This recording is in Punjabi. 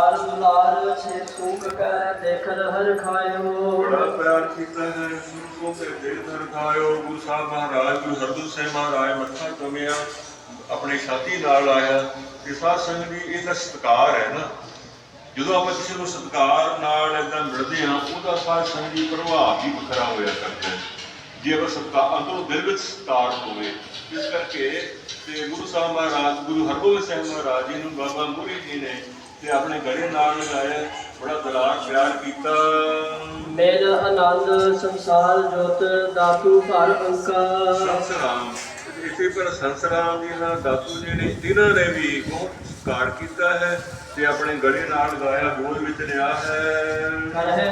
ਕਾਲ ਦੁਲਾਰ ਛੇ ਸੂਖ ਕੈ ਦੇਖਨ ਹਰ ਖਾਇਓ। ਬੜਾ ਪਿਆਰ ਕੀਤਾ ਹੈ ਗੁਰੂ ਕੋ ਤੇ ਦਿਲ ਧਰ ਖਾਇਓ ਗੁਰੂ ਸਾਹਿਬ ਮਹਾਰਾਜ, ਗੁਰੂ ਹਰਗੋਬਿੰਦ ਸਿੰਘ ਮਹਾਰਾਜ ਮੱਥਾ ਚੁੰਮਿਆ ਆਪਣੇ ਛਾਤੀ ਨਾਲ ਆਇਆ। ਤੇ ਸਾਧ ਸੰਗਤ ਦੀ ਇਹ ਤਾਂ ਸਤਿਕਾਰ ਹੈ ਨਾ। ਜਦੋਂ ਆਪਾਂ ਕਿਸੇ ਨੂੰ ਸਤਿਕਾਰ ਨਾਲ ਇਦਾਂ ਮਿਲਦੇ ਹਾਂ, ਉਹਦਾ ਸਾਧ ਸੰਗਤ ਦੀ ਪ੍ਰਭਾਵ ਵੀ ਵੱਖਰਾ ਹੋਇਆ ਕਰਦਾ ਹੈ। ਜੇ ਉਹ ਸਤਿਕਾਰ, ਅੰਦਰੋਂ ਦਿਲ ਵਿੱਚ ਸਤਿਕਾਰ ਹੋਵੇ, ਇਸ ਕਰਕੇ ਤੇ ਗੁਰੂ ਸਾਹਿਬ ਮਹਾਰਾਜ, ਗੁਰੂ ਹਰਗੋਬਿੰਦ ਸਿੰਘ ਮਹਾਰਾਜ ਜੀ ਨੂੰ ਬਾਬਾ ਮੂਰੀ ਜੀ ਨੇ ਤੇ ਆਪਣੇ ਗਲੇ ਨਾਲ ਲਗਾਇਆ ਬੜਾ ਦਲਾਰ ਪਿਆਰ ਕੀਤਾ। ਮੇਲ ਆਨੰਦ ਸੰਸਾਰ ਜੋਤ ਦਾਤੂ ਭਰ ਅੰਕਾ ਸੰਸਰਾਮ ਇਸੇ ਪਰ ਸੰਸਰਾਮ ਜੀ ਨਾਲ ਦਾਤੂ ਜੀ ਨੇ ਤਿੰਨਾਂ ਨੇ ਵੀ ਸਤਿਕਾਰ ਕੀਤਾ ਹੈ ਤੇ ਆਪਣੇ ਗਲੇ ਨਾਲ ਲਗਾਇਆ ਗੋਦ ਵਿੱਚ ਲਿਆ ਹੈ। ਕਰ ਹੈ।